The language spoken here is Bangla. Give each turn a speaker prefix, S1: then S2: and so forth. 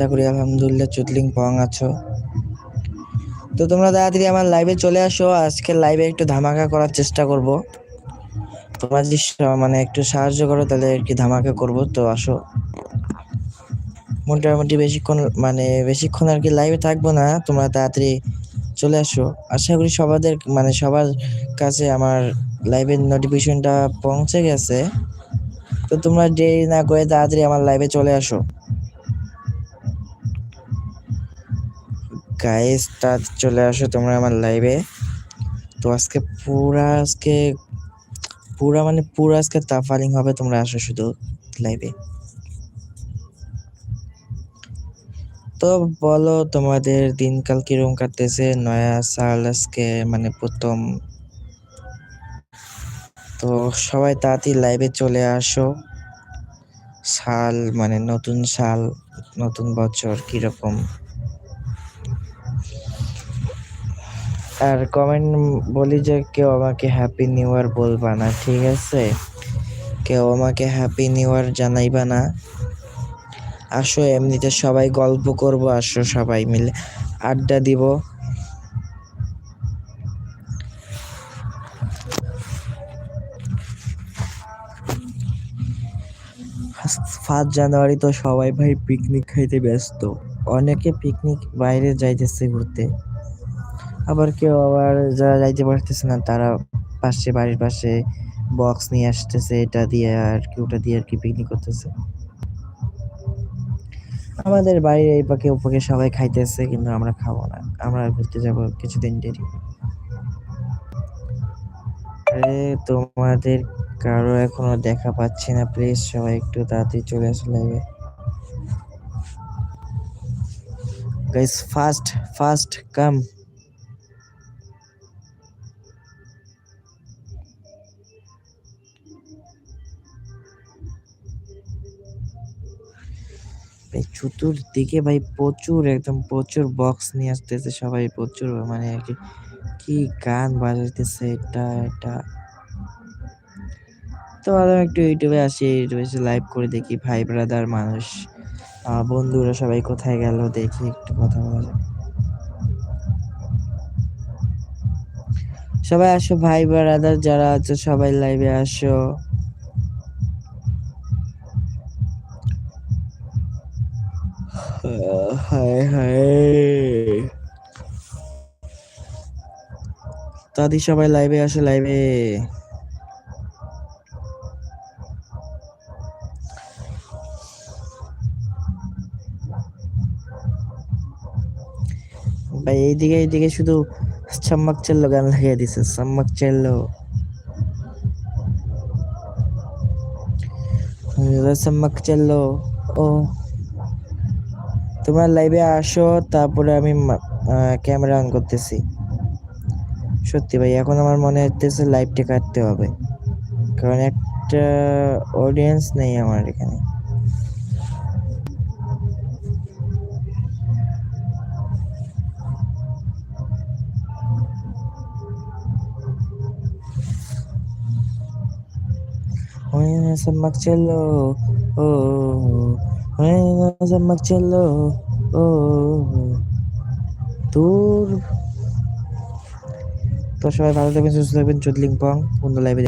S1: আশা করি আলহামদুলিল্লাহ চুতলিং পং আছো। তো তোমরা তাড়াতাড়ি আমার লাইভে চলে আসো, আজকে লাইভে একটু ধামাকা করার চেষ্টা করব। তোমরা যদি মানে একটু সাহায্য করো, তাহলে আর কি ধামাকা করব, তো আসো। মোটামুটি বেশিক্ষণ মানে বেশিক্ষণ আর কি লাইভে থাকব না, তোমরা তাড়াতাড়ি চলে আসো। আশা করি সবাদের মানে সবার কাছে আমার লাইভের নোটিফিকেশনটা পৌঁছে গেছে। তো তোমরা দেরি না করে তাড়াতাড়ি আমার লাইভে চলে আসো। গাইস তাড়াতাড়ি চলে আসো তোমরা আমার লাইভে তো আজকে পুরা আজকে পুরা মানে পুরা আজকে তাফালিং হবে, তোমরা আসো শুধু লাইভে তো বলো, তোমাদের দিনকাল কীরকম কাটতেছে? নয়া সাল আজকে মানে প্রথম। তো সবাই তাড়াতাড়ি লাইভে চলে আসো। সাল মানে নতুন সাল, নতুন বছর কীরকম? আর কমেন্ট বলি যে, কেউ আমাকে হ্যাপি নিউ ইয়ার বলবা না, ঠিক আছে? কেউ আমাকে হ্যাপি নিউ ইয়ার জানাইবা না। আসো, এমনিতে সবাই গল্প করব, আসো সবাই মিলে। আড্ডা দিব। ফার্স্ট জানুয়ারি তো সবাই ভাই পিকনিক খাইতে ব্যস্ত। অনেকে পিকনিক বাইরে যাইতেছে ঘুরতে। আবার কেউ আবার যারা যাইতে পারতেছে না, তারা পাশে, বাড়ির পাশে বক্স নিয়ে আসতেছে, এটা দিয়ে আর কি, ওটা দিয়ে আর কি পিকনিক করতেছে। আমাদের বাড়ির এই পাকে ও পাকে সবাই খাইতেছে, কিন্তু আমরা খাব না। আমরা ঘুরতে যাব কিছুদিন দেরি। আরে, তোমাদের কারও এখনও দেখা পাচ্ছি না প্লিজ সবাই একটু তাড়াতাড়ি চলে আসো লাইভে গাইস ফাস্ট ফাস্ট কাম ভাই, চতুর্দিকে ভাই প্রচুর, একদম প্রচুর বক্স নিয়ে আসতেছে সবাই, প্রচুর মানে কি গান বাজাইতেছে এটা এটা। তো ভাবলাম একটু ইউটিউবে আসি, ইউটিউবে এসে লাইভ করে দেখি, ভাই ব্রাদার মানুষ বন্ধুরা সবাই কোথায় গেল, দেখি একটু কথা বলা সবাই আসো, ভাই ব্রাদার যারা আছে, সবাই লাইভে আসো। হায় হায়। তাদি সবাই লাইভে আসো লাইভে ভাই, এইদিকে এইদিকে শুধু সাম্মাক চেল্লো গান লাগিয়ে দিছে, সাম্মাক চেল্লো। সাম্মাক চেল্লো। ও। তোমরা লাইভে আসো তারপরে আমি ক্যামেরা অন করতেছি। সত্যি ভাই এখন আমার মনে হচ্ছে লাইভটা কাটতে হবে। কারণ একটা অডিয়েন্স নেই আমার এখানে। oh, cello, oh, তোর তো সবাই ভালো থাকবেন সুস্থ থাকবেন। চুদলিং পং অন্য লাইভে